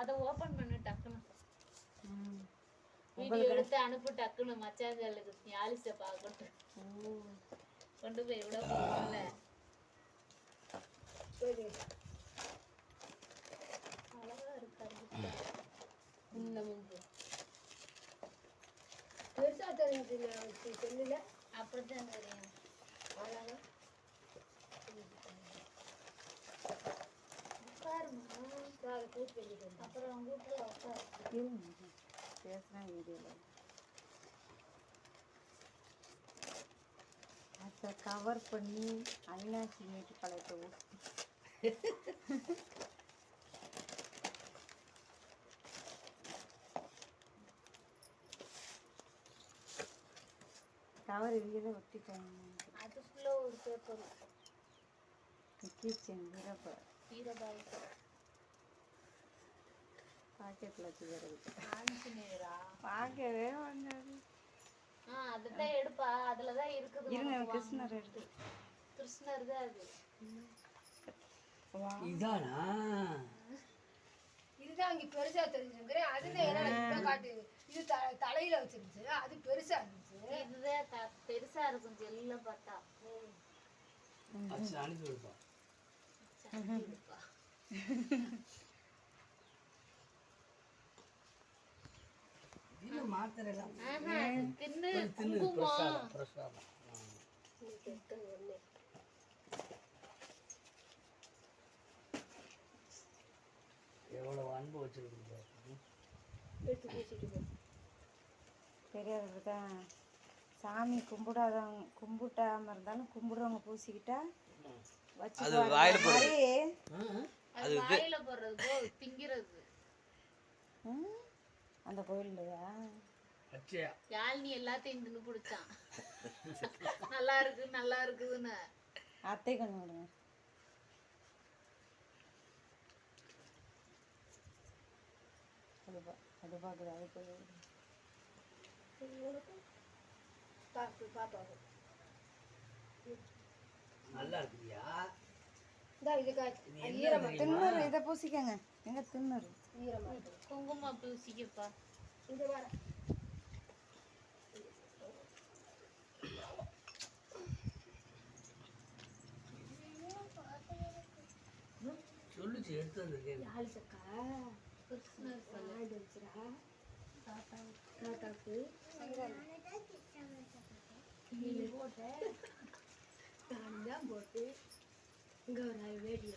அதை ஓபன் பண்ணு டக்குன்னு. வீடியோ எடுத்து அனுப்பு டக்குன்னு மச்சாஞ்சலுக்கு யாலிச பார்க்கட்டும் ஓ கொண்டு போய் விட போகல அழகா இருக்காது இந்த பெருசா தெரிஞ்சு செல்லுல அப்படித்தான் தெரியும். நான் கூட்டு பண்ணிட்டு அப்புறம் வீட்டுல உட்காரு இருங்க பேசுகிறேன் வீடியோவில் அதை கவர் பண்ணி அவினாசி மீட்டு பழத்தை ஊற்றி கவர் இதில் ஒட்டிட்டாங்க அதுக்குள்ள ஒரு பேப்பர் கிச்சன் வீரப்ப ஈரபாய் பாக்கெட்டில் வச்சுக்கிறது பார்க்கவே வந்தாது. ஆ அதுதான் எடுப்பா. அதுலதான் இருக்குது இருங்க கிருஷ்ணர். எடுத்து. கிருஷ்ணர் தான் அது. இதானா? இதுதான் இங்க பெருசா தெரிஞ்சுக்கிறேன் அதுல என்ன இதுதான் காட்டு. இது த- தலையில வச்சிருந்துச்சு. அது பெருசா இருந்துச்சு. இதுதான் த- பெருசா இருக்கும் ஜெல்ல பார்த்தா. அச்சு அனுப்பி விடுப்பா. சக்தி இருப்பா. இல்ல மாத்திரை எல்லாம் ஆஹா, இது தின்னு தின்னு குங்குமம். பிரசாதம் பிரசாதம். எவ்வளவு அன்பு வச்சிருக்கு எடுத்து பூசிட்டு போ. பெரியவர்கள் தான் சாமி கும்பிடாதவங்க கும்பிட்டாம இருந்தாலும் கும்பிடுறவங்க பூசிக்கிட்டா வச்சு அது வாயில போடுறது போ திங்கிறது. ம், அந்த கோயில்லையா அச்சயா யாழ்னி எல்லாத்தையும் தின்னு குடிச்சான். நல்லா இருக்கு நல்லா இருக்குதுன்னு. அத்தை கொஞ்சம் விடுங்க அது பா அது பார்க்குது அது பாப்பாவு நல்லா இருக்குயா இது பூசிக்கங்க. எங்க இருக்கு. குங்குமம் பூசிக்கப்பா இந்த வர சொல்லுச்சு எடுத்து வந்திருக்கேன் யாழ் சக்கா கிருஷ்ணர் சிலை. ஆடு வச்சுரா தாத்தாக்கு நீ போட்ட போட்டு இங்க ஒரு வேடியை